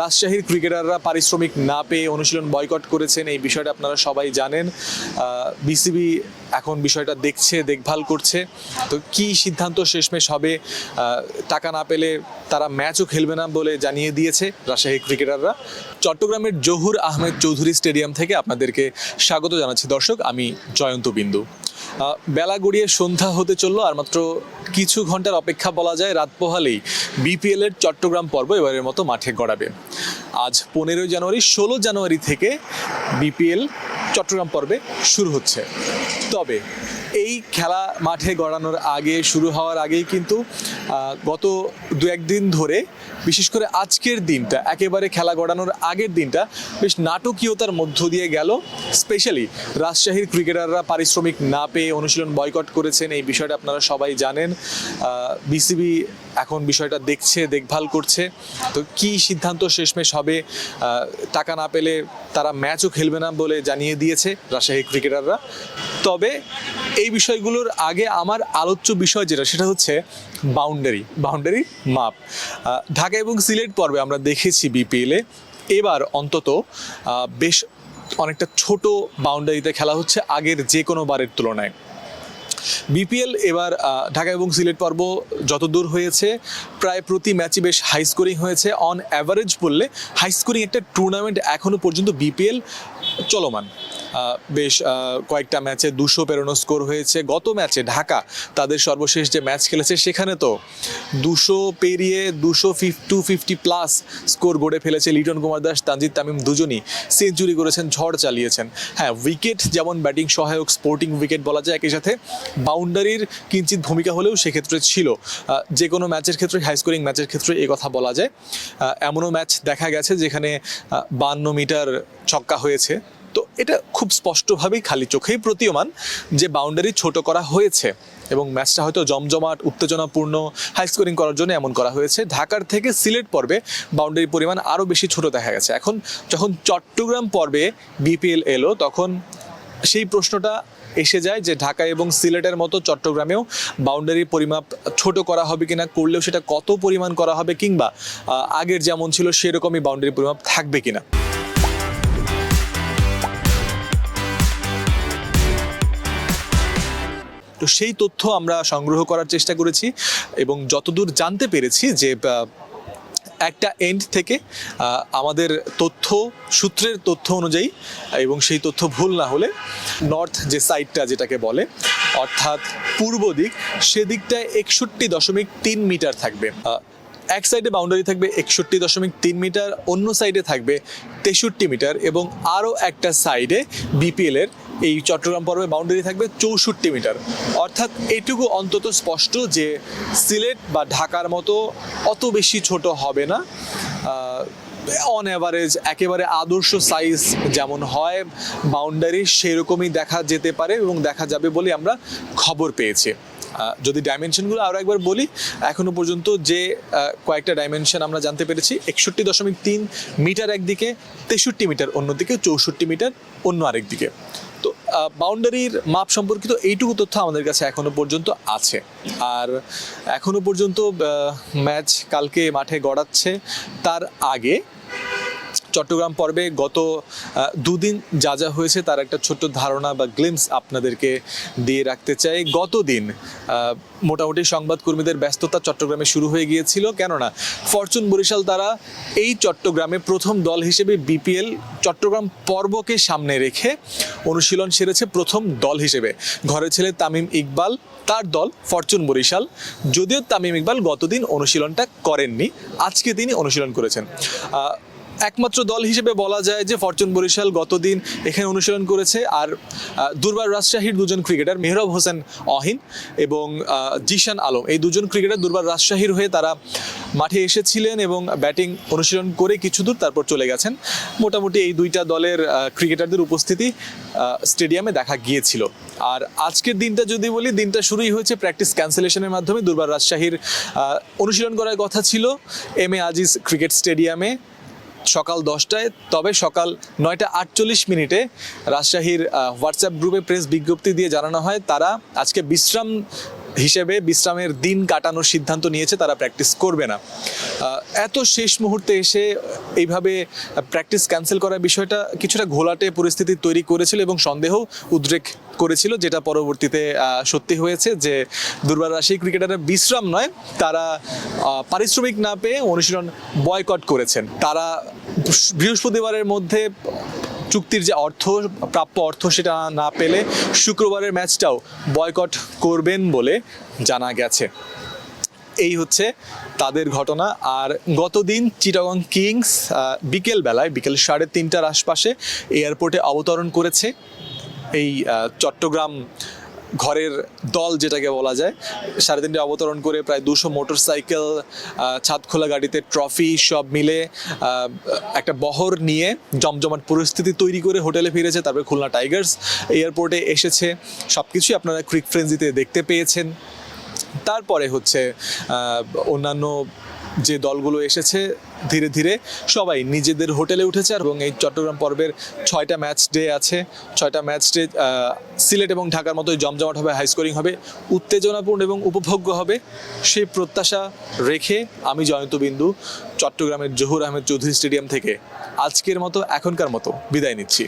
রাজশাহীর ক্রিকেটাররা পারিশ্রমিক না পেয়ে অনুশীলন বয়কট করেছেন, এই বিষয়টা আপনারা সবাই জানেন। বিসিবি এখন বিষয়টা দেখছে, দেখভাল করছে। তো কি সিদ্ধান্ত শেষমেশ হবে? টাকা না পেলে তারা ম্যাচও খেলবে না বলে জানিয়ে দিয়েছে রাজশাহী ক্রিকেটাররা। চট্টগ্রামের জহুর আহমেদ চৌধুরী স্টেডিয়াম থেকে আপনাদেরকে স্বাগত জানাচ্ছি। দর্শক, আমি জয়ন্ত বিন্দু। বেলা গড়িয়ে সন্ধ্যা হতে চলল, আর মাত্র কিছু ঘণ্টার অপেক্ষা বলা যায় রাত পোহালেই বিপিএল এর চট্টগ্রাম পর্ব এবারের মতো মাঠে গড়াবে। আজ পনেরোই জানুয়ারি, ষোলো জানুয়ারি থেকে বিপিএল চট্টগ্রাম পর্বে শুরু হচ্ছে। তবে এই খেলা মাঠে গড়ানোর আগে, শুরু হওয়ার আগেই কিন্তু গত দু একদিন ধরে, বিশেষ করে আজকের দিনটা, একেবারে খেলা গড়ানোর আগের দিনটা, বেশ নাটকীয়তার মধ্য দিয়ে গেল। স্পেশালি রাজশাহীর ক্রিকেটাররা পারিশ্রমিক না পেয়ে অনুশীলন বয়কট করেছেন, এই বিষয়টা আপনারা সবাই জানেন। বিসিবি এখন বিষয়টা দেখছে, দেখভাল করছে। তো কি সিদ্ধান্ত শেষমেশ হবে? টাকা না পেলে তারা ম্যাচও খেলবে না বলে জানিয়ে দিয়েছে রাজশাহী ক্রিকেটাররা। তবে এই বিষয়গুলোর আগে আমার আলোচ্য বিষয় যেটা, সেটা হচ্ছে বাউন্ডারি বাউন্ডারি মাপ ঢাকা এবং সিলেট পর্বে আমরা দেখেছি বিপিএলে এবার অন্তত বেশ অনেকটা ছোট বাউন্ডারিতে খেলা হচ্ছে আগের যে কোনো বারের তুলনায়। বিপিএল এবার ঢাকা এবং সিলেট পর্ব যত দূর হয়েছে, প্রায় প্রতি ম্যাচই বেশ হাই স্কোরিং হয়েছে। অন অ্যাভারেজ বললে হাই স্কোরিং একটা টুর্নামেন্ট এখনও পর্যন্ত বিপিএল চলমান। বেশ কয়েকটা ম্যাচে দুশো পেরোনো স্কোর হয়েছে। গত ম্যাচে ঢাকা তাদের সর্বশেষ যে ম্যাচ খেলেছে, সেখানে তো দুশো পেরিয়ে দুশো ফিফ টু ফিফটি প্লাস স্কোর গড়ে ফেলেছে লিটন কুমার দাস, তানজিদ তামিম দুজনই। সেঞ্চুরি করেছেন, ঝড় চালিয়েছেন। হ্যাঁ উইকেট যেমন ব্যাটিং সহায়ক স্পোর্টিং উইকেট বলা যায়, একই সাথে বাউন্ডারির কিঞ্চিত ভূমিকা হলেও সেক্ষেত্রে ছিল। যে কোনো ম্যাচের ক্ষেত্রে হাই স্কোরিং ম্যাচের ক্ষেত্রে এই কথা বলা যায়। এমনও ম্যাচ দেখা গেছে যেখানে বান্ন মিটার ছক্কা হয়েছে। এটা খুব স্পষ্টভাবেই খালি চোখেই প্রতীয়মান যে বাউন্ডারি ছোট করা হয়েছে এবং ম্যাচটা হয়তো জমজমাট, উত্তেজনাপূর্ণ হাই স্কোরিং করার জন্য এমন করা হয়েছে। ঢাকার থেকে সিলেট পর্বে বাউন্ডারির পরিমাণ আরও বেশি ছোট দেখা গেছে। এখন যখন চট্টগ্রাম পর্বে বিপিএল এলো, তখন সেই প্রশ্নটা এসে যায় যে ঢাকা এবং সিলেটের মতো চট্টগ্রামেও বাউন্ডারির পরিমাপ ছোট করা হবে কিনা, করলেও সেটা কত পরিমাণ করা হবে কিংবা আগের যেমন ছিল সেরকমই বাউন্ডারি পরিমাপ থাকবে কিনা। তো সেই তথ্য আমরা সংগ্রহ করার চেষ্টা করেছি এবং যতদূর জানতে পেরেছি যে একটা এন্ড থেকে আমাদের তথ্য, সূত্রের তথ্য অনুযায়ী এবং সেই তথ্য ভুল না হলে নর্থ যে সাইডটা যেটাকে বলে, অর্থাৎ পূর্ব দিক, সেদিকটায় একষট্টি দশমিক তিন মিটার থাকবে। এক সাইডে বাউন্ডারি থাকবে একষট্টি দশমিক তিন মিটার, অন্য সাইডে থাকবে তেষট্টি মিটার এবং আরও একটা সাইডে বিপিএলের এই চট্টগ্রাম পর্বে বাউন্ডারি থাকবে চৌষট্টি মিটার। অর্থাৎ এটুকু অন্তত স্পষ্ট যে সিলেট বা ঢাকার মতো অত বেশি ছোট হবে না। অন অ্যাভারেজ একেবারে আদর্শ সাইজ যেমন হয় বাউন্ডারি সেরকমই দেখা যেতে পারে এবং দেখা যাবে বলে আমরা খবর পেয়েছি। যদি ডাইমেনশনগুলো আরও একবার বলি এখনও পর্যন্ত যে কয়েকটা ডাইমেনশন আমরা জানতে পেরেছি, একষট্টি দশমিক তিন মিটার একদিকে, তেষট্টি মিটার অন্যদিকে চৌষট্টি মিটার অন্য আরেক দিকে। তো বাউন্ডারির মাপ সম্পর্কিত এইটুকু তথ্য আমাদের কাছে এখনও পর্যন্ত আছে। আর এখনও পর্যন্ত ম্যাচ কালকে মাঠে গড়াচ্ছে, তার আগে চট্টগ্রাম পর্বে গত দুদিন যা যা হয়েছে তার একটা ছোট্ট ধারণা বা গ্লিমস আপনাদেরকে দিয়ে রাখতে চাই। গত দিন মোটামুটি সংবাদকর্মীদের ব্যস্ততা চট্টগ্রামে শুরু হয়ে গিয়েছিল। কেননা, ফরচুন বরিশাল তারা এই চট্টগ্রামে প্রথম দল হিসেবে বিপিএল চট্টগ্রাম পর্বকে সামনে রেখে অনুশীলন সেরেছে প্রথম দল হিসেবে। ঘরে ছেলে তামিম ইকবাল, তার দল ফরচুন বরিশাল। যদিও তামিম ইকবাল গতদিন অনুশীলনটা করেননি, আজকে তিনি অনুশীলন করেছেন। একমাত্র দল হিসেবে বলা যায় যে ফরচুন বরিশাল গতদিন এখানে অনুশীলন করেছে আর দুর্বার রাজশাহীর দুজন ক্রিকেটার মেহরব হোসেন অহিন এবং জিশান আলম। এই দুজন ক্রিকেটার দুর্বার রাজশাহীর হয়ে তারা মাঠে এসেছিলেন এবং ব্যাটিং অনুশীলন করে কিছু দূর তারপর চলে গেছেন। মোটামুটি এই দুইটা দলের ক্রিকেটারদের উপস্থিতি স্টেডিয়ামে দেখা গিয়েছিল। আর আজকের দিনটা যদি বলি, দিনটা শুরুই হয়েছে প্র্যাকটিস ক্যান্সেলেশনের মাধ্যমে। দুর্বার রাজশাহীর অনুশীলন করার কথা ছিল। এম এ আজিজ ক্রিকেট স্টেডিয়ামে সকাল দশটায়, তবে সকাল নয়টা আটচল্লিশ মিনিটে রাজশাহীর হোয়াটসঅ্যাপ গ্রুপে প্রেস বিজ্ঞপ্তি দিয়ে জানানো হয়, তারা আজকে বিশ্রাম হিসেবে বিশ্রামের দিন কাটানোর সিদ্ধান্ত নিয়েছে, তারা প্র্যাকটিস করবে না। এত শেষ মুহূর্তে এসে এইভাবে প্র্যাকটিস ক্যান্সেল করার বিষয়টা কিছুটা ঘোলাটে পরিস্থিতি তৈরি করেছিল এবং সন্দেহ উদ্রেক করেছিল, যেটা পরবর্তীতে সত্যি হয়েছে যে দুর্বার রাশি ক্রিকেটাররা বিশ্রাম নয়, তারা পারিশ্রমিক না পেয়ে অনুশীলন বয়কট করেছেন। তারা বৃহস্পতিবারের মধ্যে চুক্তির যে অর্থ, প্রাপ্য অর্থ সেটা না পেলে শুক্রবারের ম্যাচটাও বয়কট করবেন বলে জানা গেছে। এই হচ্ছে তাদের ঘটনা। আর গতদিন চিটাগং কিংস বিকেল বেলায়, বিকেল সাড়ে তিনটার আশপাশে এয়ারপোর্টে অবতরণ করেছে। এই চট্টগ্রাম ঘরের দল যেটাকে বলা যায় সাড়ে তিনটে অবতরণ করে প্রায় দুশো মোটর সাইকেল ছাদ খোলা গাড়িতে ট্রফি সব মিলে একটা বহর নিয়ে জমজমাট পরিস্থিতি তৈরি করে হোটেলে ফিরেছে, তারপরে খুলনা টাইগার্স এয়ারপোর্টে এসেছে। সব কিছুই আপনারা ক্রিক ফ্রেন্সিতে দেখতে পেয়েছেন। তারপরে হচ্ছে অন্যান্য যে দলগুলো এসেছে, ধীরে ধীরে সবাই নিজেদের হোটেলে উঠেছে এবং এই চট্টগ্রাম পর্বের ছয়টা ম্যাচ ডে আছে। ছয়টা ম্যাচ ডে সিলেট এবং ঢাকার মতোই জমজমাট হবে হাই স্কোরিং হবে, উত্তেজনাপূর্ণ এবং উপভোগ্য হবে। সেই প্রত্যাশা রেখে আমি জয়ন্ত বিন্দু চট্টগ্রামের জহুর আহমেদ চৌধুরী স্টেডিয়াম থেকে আজকের মতো, এখনকার মতো বিদায় নিচ্ছি।